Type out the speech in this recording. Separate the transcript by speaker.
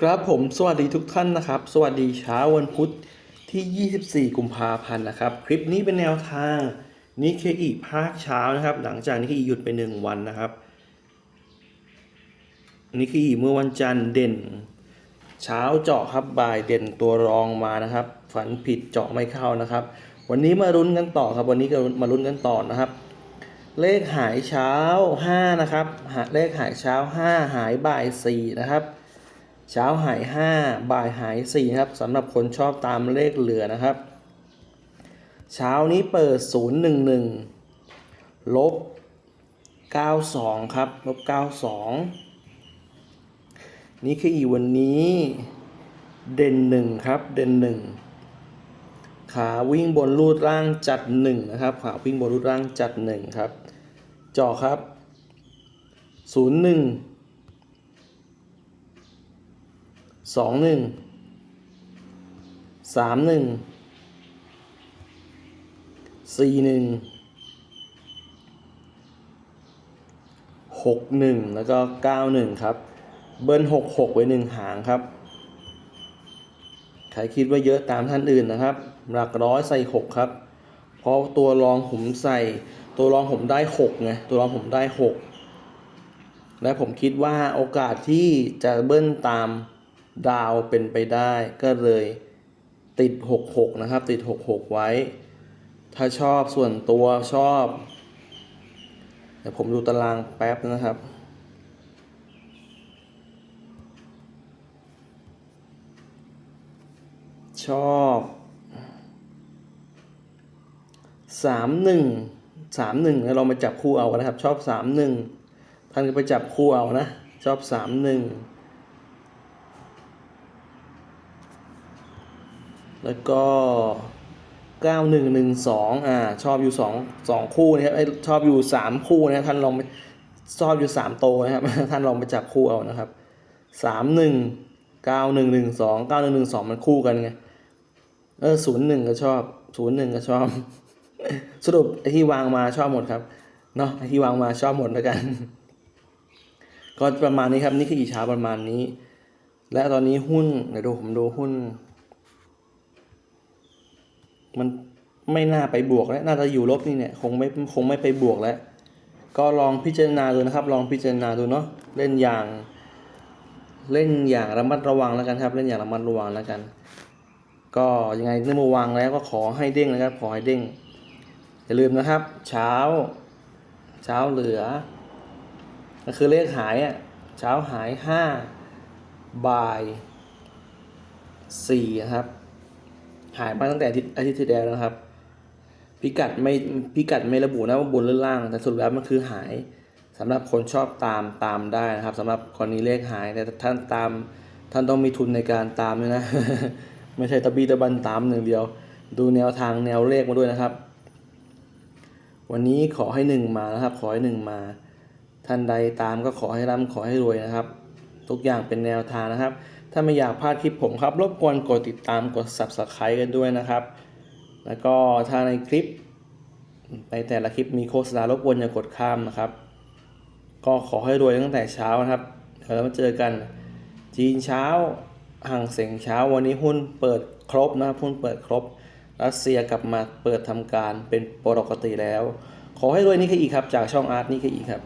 Speaker 1: ครับผมสวัสดีทุกท่านนะครับ สวัสดีเช้าวันพุธที่ 24 กุมภาพันธ์นะครับ คลิปนี้เป็นแนวทางนิเคอีภาคเช้านะครับ หลังจากนิเคอีหยุดไปหนึ่งวันนะครับนิเคอีเมื่อวันจันทร์เด่น เช้าเจาะครับบ่ายเด่นตัวรองมานะครับ ฝันผิดเจาะไม่เข้านะครับ วันนี้มารุ้นกันต่อครับวันนี้ก็มารุ้นกันต่อนะครับ เลขหายเช้า 5 นะครับเลขหายเช้า 5 หายบ่าย 4 นะครับ เช้าหาย 5 บ่ายหาย 4 ครับสำหรับคนชอบตามเลขเหลือนะครับ เช้านี้เปิด 011 ลบ 92 ครับ ลบ 92 นี่คืออีวันนี้เด่น 1 ครับ เด่น 1 ขาวิ่งบนรูดร่างจัด 1 นะครับ ขาวิ่งบนรูดร่างจัด 1 ครับเจาะครับ 01 สองหนึ่งสามหนึ่งสี่หนึ่งหกหนึ่งแล้วก็เก้าหนึ่งครับ เบิ้ลหกหกไว้หนึ่งหางครับ ใครคิดว่าเยอะตามท่านอื่นนะครับ หลักร้อยใส่หกครับ เพราะตัวรองผมใส่ ตัวรองผมได้หกไง ตัวรองผมได้หกและผมคิดว่าโอกาสที่จะเบิ้ลตาม ดาวเป็นไปได้ ก็เลยติด 66 นะครับ ติด 66 ไว้ ถ้าชอบส่วนตัวชอบ เดี๋ยวผมดูตารางแป๊บนะครับชอบสามหนึ่งสามหนึ่งเรามาจับคู่เอานนะครับ ชอบสามหนึ่งท่านก็ไปจับคู่เอานะ ชอบสามหนึ่ง แล้วก็ 9112อ่าชอบอยู่2 2คู่นะครับไอชอบอยู่ 3 คู่นะครับท่านลองไปชอบอยู่ 3 โตวนะครับ ท่านลองไปจับคู่เอานะครับ 31 9112 9112 มันคู่กันไงเออ01 ก็ชอบ 01 ก็ชอบ สรุปไอที่วางมาชอบหมดครับเนาะไอที่วางมาชอบหมดแล้วกัน ก็ประมาณนี้ครับนี่คืออีช้าประมาณนี้ และตอนนี้หุ้นเดี๋ยวดูผมดูหุ้น มันไม่น่าไปบวกแล้วน่าจะอยู่ลบนี่เนี่ยคงไม่คงไม่ไปบวกแล้ว ก็ลองพิจารณาดูนะครับ ลองพิจารณาดูเนาะเล่นอย่าง เล่นอย่างระมัดระวังแล้วกันครับ เล่นอย่างระมัดระวังแล้วกัน ก็ยังไงเมื่อวางแล้วก็ขอให้เด้งนะครับ ขอให้เด้งอย่าลืมนะครับ เช้า เช้าเหลือ ก็คือเลขหายอะเช้าหายห้าบ่ายสี่ครับ หายมาตั้งแต่อาทิตย์อาทิตย์ที่แล้วนะครับ พิกัดไม่พิกัดไม่ระบุนะว่าบนหรือล่าง แต่สรุปแล้วมันคือหายสำหรับคนชอบตามตามได้นะครับสำหรับกรณีเลขหายแต่ท่านตาม ท่านต้องมีทุนในการตามด้วยนะ ไม่ใช่ตะบีตะบันตามหนึ่งเดียว ดูแนวทางแนวเลขมาด้วยนะครับ วันนี้ขอให้หนึ่งมานะครับ ขอให้หนึ่งมา ท่านใดตามก็ขอให้ร่ำขอให้รวยนะครับ ทุกอย่างเป็นแนวทางนะครับ ถ้าไม่อยากพลาดคลิปผมครับ รบกวนกดติดตามกด subscribe กันด้วยนะครับ แล้วก็ถ้าในคลิปในแต่ละคลิปมีโฆษณารบกวนอย่ากดข้ามนะครับ ก็ขอให้รวยตั้งแต่เช้านะครับเดี๋ยวเรามาเจอกัน จีนเช้าห่างเสียงเช้าวันนี้หุ้นเปิดครบนะครับหุ้นเปิดครบ รัสเซียกลับมาเปิดทำการเป็นปกติแล้ว ขอให้รวยนี่คืออีกครับ จากช่องอาร์ตนี่คืออีกครับ